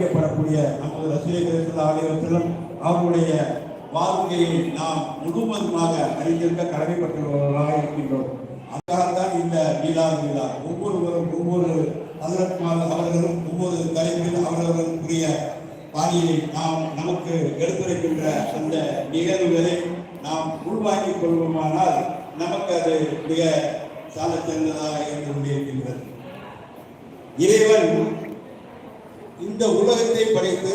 மதிக்கப்படக்கூடிய நமது ரசூலிகள் ஆகியவற்றிலும் அவருடைய வாழ்க்கையை நாம் முழுவதுமாக அறிந்திருக்க கடமைப்பட்டுள்ளவர்களாக இருக்கின்றோம். அதுக்காகத்தான் இந்த மீலாது விழா ஒவ்வொருவரும் ஒவ்வொரு அதற்கான அவர்களும் ஒவ்வொரு தலைப்பில் அவர்களுக்குரிய பாணியை நாம் நமக்கு எடுத்துரைக்கின்ற அந்த நிகழ்வுகளை நாம் உள்வாங்கிக் கொள்வோமானால் நமக்கு அது மிக சால சிறந்ததாக இருந்து கொண்டிருக்கின்றது இறைவன் இந்த உலகத்தை படைத்து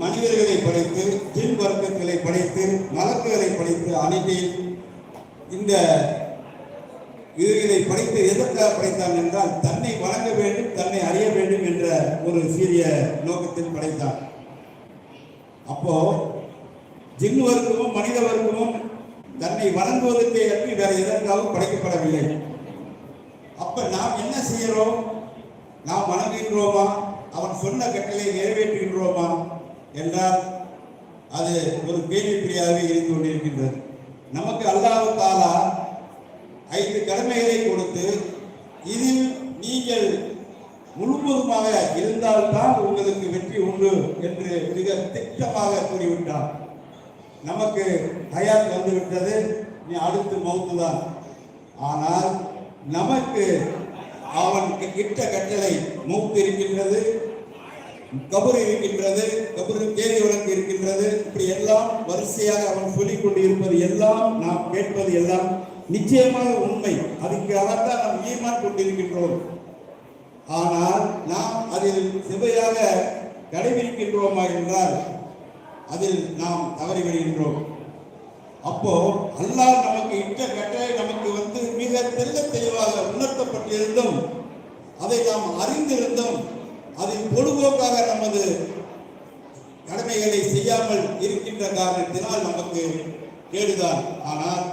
மனிதர்களை படைத்து ஜின் வர்க்கங்களை படைத்து மலக்குகளை படைத்து அனைத்தையும் இந்த இதுகளை படைத்து எதற்காக படைத்தான் என்றால் தன்னை வழங்க வேண்டும் தன்னை அறிய வேண்டும் என்ற ஒரு சீரிய நோக்கத்தில் படைத்தான். அப்போ ஜின் வர்க்கமும் மனித வர்க்கமும் தன்னை வணங்குவதற்கு அன்றி வேற எதற்காகவும் படைக்கப்படவில்லை. அப்ப நாம் என்ன செய்கிறோம் நாம் வணங்குகின்றோமா? அவன் சொன்ன கட்டளை நிறைவேற்றுகின்றோமா? என்றால் அது ஒரு கேள்விக்குறியாகவே இருந்து கொண்டிருக்கின்றது. நமக்கு அல்லாஹ் தாலா ஐந்து கடமைகளை கொடுத்து இதில் நீங்கள் முழுவதுமாக இருந்தால்தான் உங்களுக்கு வெற்றி உண்டு என்று மிக திட்டமாக கூறிவிட்டார் நமக்கு ஹயாத் வந்துவிட்டது. நீ அடுத்து மௌத்து தான் ஆனால் நமக்கு அவன் இட்ட கட்டளை மூப்பு இருக்கின்றது கபர் இருக்கின்றது கபரு கேலி வழக்கு இருக்கின்றது. இப்படி எல்லாம் வரிசையாக அவன் சொல்லிக் கொண்டிருப்பது எல்லாம் நாம் கேட்பது எல்லாம் நிச்சயமாக உண்மை. அதுக்காகத்தான் நாம் ஈமான் கொண்டிருக்கின்றோம். ஆனால் நாம் அதில் செவையாக கடைபிடிக்கின்றோமா என்றால் அதில் நாம் தவறி வருகின்றோம் அப்போ அல்லாஹ் நமக்கு இட்ட கட்டளை நமக்கு வந்து மிக தெல்ல தெளிவாக உணர்த்தப்பட்டிருந்தும் அதை நாம் அறிந்திருந்தும் அதை பொழுதுபோக்காக நமது கடமைகளை செய்யாமல் இருக்கின்ற காரணத்தினால் நமக்கு கேடுதான். ஆனால்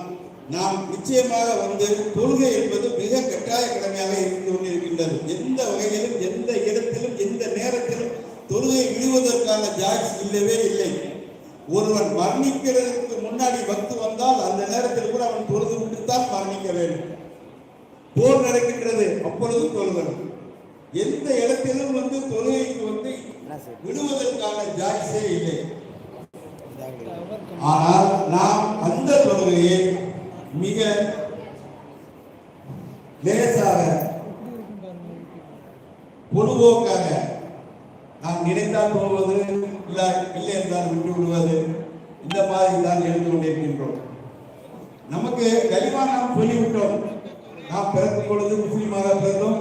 நாம் நிச்சயமாக வந்து தொழுகை என்பது மிக கட்டாய கடமையாக இருந்து கொண்டிருக்கின்றது. எந்த வகையிலும் எந்த இடத்திலும் எந்த நேரத்திலும் தொழுகை விடுவதற்கான ஜாய்ஸ் இல்லவே இல்லை. ஒருவன் மரணிக்கிறதுக்கு முன்னாடி பக்து வந்தால் அந்த நேரத்தில் கூட அவன் தொழுது விட்டுத்தான் மரணிக்க வேண்டும். போர் நடக்கின்றது அப்பொழுது தொழுதல். எந்த இடத்திலும் வந்து தொழுகைக்கு வந்து விடுவதற்கான ஜாய்ஸே இல்லை. ஆனால் நாம் அந்த தொழுகையை மிக லேசாக பொதுபோக்காக நினைத்தால் போவது இல்லை இல்லை என்றால் விட்டு விடுவது இந்த மாதிரி தான் எழுந்து கொண்டிருக்கின்றோம். நமக்கு கலிமா நாம் சொல்லிவிட்டோம். நாம் பிறக்கும் பொழுது முஸ்லீமாக பிறந்தோம்.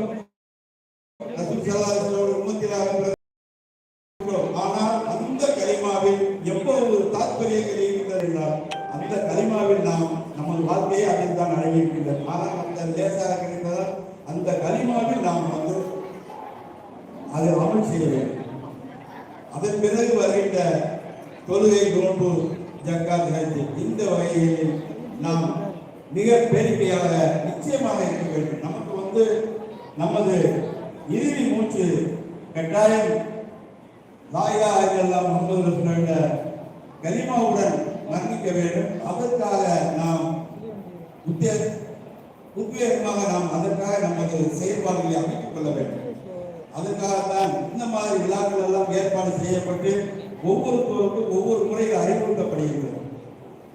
ஆனால் அந்த கலிமாவில் எவ்வளவு தாற்பயம் இருக்கின்றது என்றால் அந்த கலிமாவில் நாம் நமது வாழ்க்கையை அதில் தான் அடங்கியிருக்கின்றது ஆனால் அந்த லேசாக கிடைத்ததால் அந்த கலிமாவில் நாம் வந்து அதை அமல் செய்ய வேண்டும். அதன் பிறகு வருகின்ற தொழுகை நோன்பு ஜக்காத் ஹஜ் இந்த வகைகளில் நாம் மிக பேரிக்கையாக நிச்சயமாக இருக்க வேண்டும். நமக்கு வந்து நமது இறுதி மூச்சு கட்டாயம் லாயா எல்லாம் முகமது ரசூலுடைய கலிமாவுடன் மரணிக்க வேண்டும். அதற்காக நாம் உத்தே உத்வேகமாக நாம் அதற்காக நமது செயல்பாடுகளை அமைத்துக் கொள்ள வேண்டும். அதற்காகத்தான் இந்த மாதிரி விழாக்கள் எல்லாம் ஏற்பாடு செய்யப்பட்டு ஒவ்வொருத்தருக்கும் ஒவ்வொரு முறையில் அறிவுறுத்தப்படுகிறது.